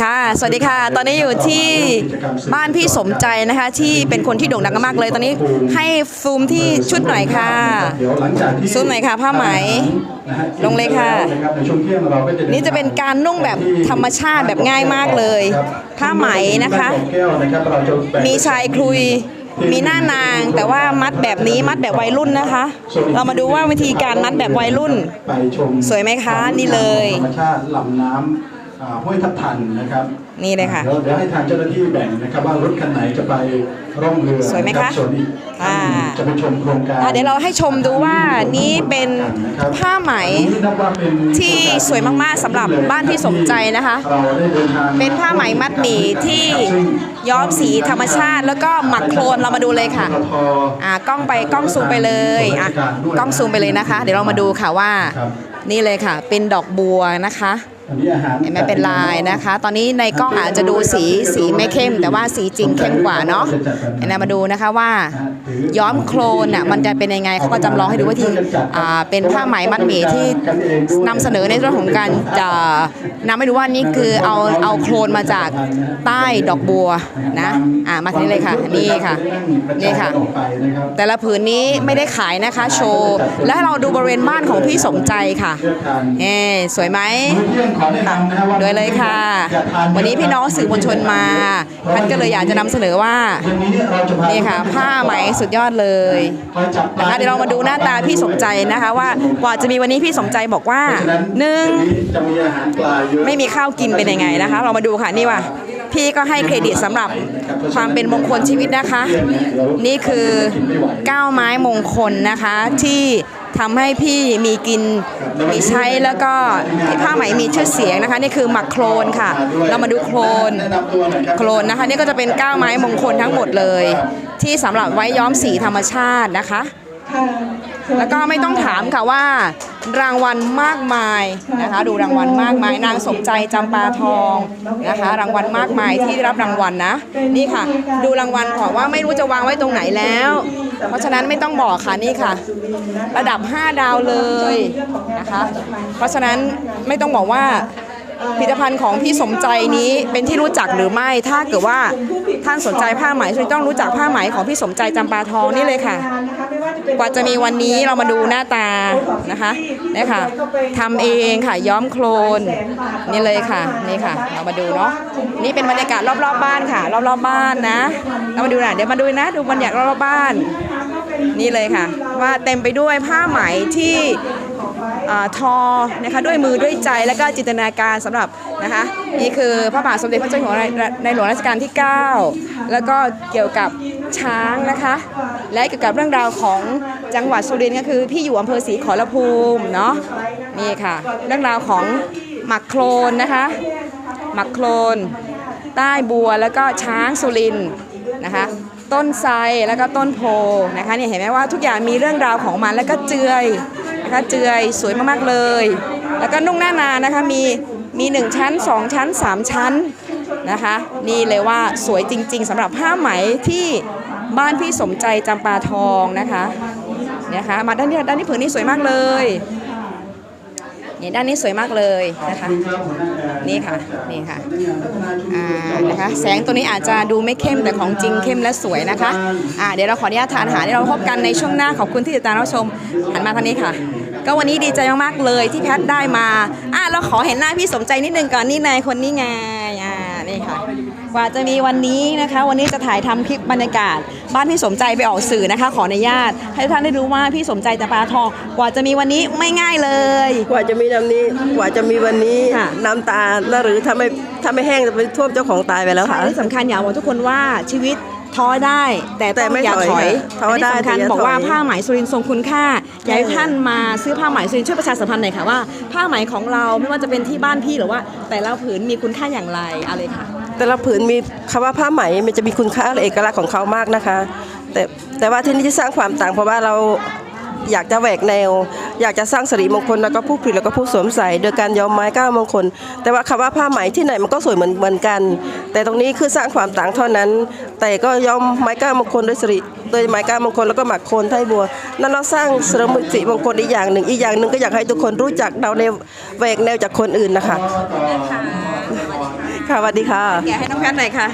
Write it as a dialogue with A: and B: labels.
A: ค่ะ สวัสดีค่ะ ตอนนี้อยู่ที่บ้านพี่สมใจนะคะ ที่เป็นคนที่โด่งดังมากเลย ตอนนี้ให้ซูมที่ชุดหน่อยค่ะ ซูมหน่อยค่ะ ผ้าไหม ลงเลยค่ะ
B: นี่จะ
A: เป็นการนุ่งแบบธรรมชาติแบบง่ายมากเลย ผ้าไหมนะคะ มีชายคลุย มีหน้านาง แต่ว่ามัดแบบนี้มัดแบบวัยรุ่นนะคะ เรามาดูว่าวิธีการมัดแบบวัยรุ่น สวยไหมคะ นี่เลย
B: ธรรมชาติลำน้ำ ห้วยทับทันนะครับ
A: นี่เลยค่ะ
B: เดี๋ยวเดี๋ยวให้ทางเจ้าหน้าที่แบ่งนะครับว่ารถคันไหนจะไปร่องเรือ
A: สวยไหมคะ
B: รับส่วนอีก
A: อ่า
B: จะไปชมโครงการ
A: อะเดี๋ยวเราให้ชมดูว่านี่เป็นผ้าไหม
B: นับว่าเป็น
A: ที่สวยมากๆสำหรับบ้านพี่สมใจนะคะ
B: เราได้เดินทาง
A: เป็นผ้าไหมมัดหมี่ที่ย้อมสีธรรมชาติ แล้วก็หมักโคลนเรามาดูเลยค่ะอ่ากล้องไปกล้องซูมไปเลยอะกล้องซูมไปเลยนะคะ เดี๋ยวเรามาดูค่ะว่า
B: ครับ
A: นี่เลยค่ะ เป็นดอกบัวนะคะ
B: อันนี้อาหาร
A: เห็นไหมเป็นลายนะคะ ตอนนี้ในกล้องอาจจะดูสีสีไม่เข้ม แต่ว่าสีจริงเข้มกว่าเนาะเห็นไหมมาดูนะคะว่า ย้อมโคลนน่ะมันจะเป็นยังไงเขาก็จำลองให้ดูว่าที่อ่าเป็นผ้าไหมมัดหมี่ที่นำเสนอในเรื่องของการจะ นำให้ดูว่านี่คือเอาเอาโคลนมาจากใต้ดอกบัวนะอ่ามาทีนี้เลยค่ะนี่ค่ะนี่ค่ะ
B: ออกไปนะครับ
A: แต่ละผืนนี้ไม่ได้ขายนะคะโชว์และให้เราดูบริเวณบ้านของพี่สมใจค่ะ
B: เลือกทาน
A: เอ่สวยไหม
B: มื้อเที่ยงขอแนะนำนะฮะว่า
A: ด้วยเลยค่ะ
B: อย่าทาเยะ
A: วันนี้พี่น้องสื่อมวลชนมา ท่านก็เลยอยากจะนำเสนอว่า
B: วันนี้เราจะพา
A: นี่ค่ะผ้าไหมสุดยอดเลย
B: คอยจับปล
A: นะคะเดี๋ยวเรามาดูหน้าตาพี่สมใจนะคะ ว่ากว่าจะมีวันนี้พี่สมใจบอกว่า
B: เพราะฉะนั้น
A: หนึ่ง
B: วันนี้จะมีอาหารปลาเยอะ
A: ไม่มีข้าวกินเป็นยังไงนะคะ เรามาดูค่ะนี่ว่าพี่ก็ให้เครดิตสำหรับความเป็นมงคลชีวิตนะคะ นี่คือก้าวไม้มงคลนะคะที่ ทำให้พี่มีกินมีใช้แล้วก็ที่ผ้าไหมมีชื่อเสียงนะคะ นี่คือหมักโครนค่ะ เรามาดูโครน
B: โครับ
A: โคลนนะคะ นี่ก็จะเป็นก้าวไม้มงคลทั้งหมดเลย ที่สำหรับไว้ย้อมสีธรรมชาตินะคะ แล้วก็ไม่ต้องถามค่ะว่ารางวัลมากมายนะคะ ดูรางวัลมากมายนางสมใจจำปาทองนะคะ รางวัลมากมายที่ได้รับรางวัลนะ นี่ค่ะ ดูรางวัลของว่าไม่รู้จะวางไว้ตรงไหนแล้ว เพราะฉะนั้นไม่ต้องบอกค่ะนี่ค่ะ ระดับ 5 ดาวเลยนะคะ เพราะฉะนั้นไม่ต้องบอกว่าผลิตภัณฑ์ของพี่สมใจนี้เป็นที่รู้จักหรือไม่ ถ้าเกิดว่าท่านสนใจผ้าไหมช่วยต้องรู้จักผ้าไหมของพี่สมใจจำปาทองนี่เลยค่ะ กว่าจะมีวันนี้เรามาดูหน้าตานะคะนี่ค่ะทำเองค่ะย้อมโคลนนี่เลยค่ะนี่ค่ะ เรามาดูเนาะนี่เป็นบรรยากาศรอบๆบบ้านค่ะ รอบๆบ้านนะ เรามาดูนะเดี๋ยวมาดูนะดูบรรยากาศรอบๆบ้าน นี่เลยค่ะ ว่าเต็มไปด้วยผ้าไหมที่ ทอนะคะด้วยมือด้วยใจและก็จินตนาการสำหรับนะคะนี่คือพระบาทสมเด็จพระเจ้าอยู่หัวในหลวงรัชกาลที่ 9 แล้วก็เกี่ยวกับช้างนะคะ และเกี่ยวกับเรื่องราวของจังหวัดสุรินทร์ก็คือพี่อยู่อำเภอศรีขอรภูมิเนาะนี่ค่ะเรื่องราวของหมักโคลนนะคะหมักโคลน ใต้บัวแล้วก็ช้างสุรินทร์นะคะต้นไทรแล้วก็ต้นโพนะคะเนี่ยเห็นไหมว่าทุกอย่างมีเรื่องราวของมันแล้วก็เจือย นะคะเจือยสวยมากๆเลย แล้วก็นุ่งหน้านานะคะมีมีหนึ่งชั้นสองชั้นสามชั้นนะคะ นี่เลยว่าสวยจริง ๆสำหรับผ้าไหมที่บ้านพี่สมใจจำปาทองนะคะเนี่ยค่ะมาด้านนี้ด้านนี้ผืนนี้สวยมากเลยนี่ด้านนี้สวยมากเลยนะคะนี่ค่ะนี่ค่ะอ่านะคะแสงตัวนี้อาจจะดูไม่เข้มแต่ของจริงเข้มและสวยนะคะอ่าเดี๋ยวเราขออนุญาตทานอาหารที่เราพบกันในช่วงหน้าขอบคุณที่ติดตามรับชมหันมาทางนี้ค่ะ ก็วันนี้ดีใจมากๆเลยที่แพทย์ได้มาอ่าเราขอเห็นหน้าพี่สมใจนิดนึงก่อนนี่นายคนนี้ไงอ่านี่ค่ะกว่าจะมีวันนี้นะคะ วันนี้จะถ่ายทำคลิปบรรยากาศ บ้านพี่สมใจไปออกสื่อนะคะ ขออนุญาต ให้ทุกท่านได้รู้ว่าพี่สมใจจะปาทองกว่าจะมีวันนี้ไม่ง่ายเลย
C: กว่าจะมีน้ำนี้กว่าจะมีวันนี้
A: ค่ะ
C: น้ำตาน่าหรือถ้าไม่ถ้าไม่แห้งจะไปท่วมเจ้าของตายไปแล้วค่ะ
A: ค่ะที่สำคัญอยากบอกทุกคนว่าชีวิต ท้อได้แต่
C: แต่
A: ต้อง
C: ไม่
A: อย่า
C: ถอย
A: ถอย
C: ค่ะท้อได้
A: นนี้สำคัญ
C: แต่อย่า
A: บอกว่า
C: ถอย
A: ผ้าไหมสุรินทร์ทรงคุณค่าอยากให้ท่านมาซื้อผ้าไหมสุรินทร์ช่วยประชาสัมพันธ์หน่อยค่ะว่าผ้าไหมของเราไม่ว่าจะเป็นที่บ้านพี่หรือว่า แต่ละผืนมีคุณค่าอย่างไรเอาเลยค่ะ
C: แต่ละผืนมีคำว่าผ้าไหมมันจะมีคุณค่าและเอกลักษณ์ของเขามากนะคะ แต่แต่ว่าที่นี่ที่สร้างความต่างเพราะว่าเรา อยากจะแหวกแนว อยากจะสร้างสิริมงคลแล้วก็ผู้ผลิตแล้วก็ผู้สวมใส่โดยการย้อมไม้ก้ามงคล แต่ว่าคำว่าผ้าไหมที่ไหนมันก็สวยเหมือนเหมือนกัน แต่ตรงนี้คือสร้างความต่างเท่านั้น แต่ก็ย้อมไม้ก้ามงคลด้วยสิริโดยไม้ก้ามงคลแล้วก็หมักโคนไทยบัว นั่นเราสร้างสิริมงคลอีกอย่างหนึ่งอีกอย่างหนึ่งก็อยากให้ทุกคนรู้จักเราในแหวกแนวจากคนอื่นนะคะ
B: ต่อ
C: ค่ะสวัสดีค่ะ
A: แกะให้น้องแพทย์หน่อยค่ะ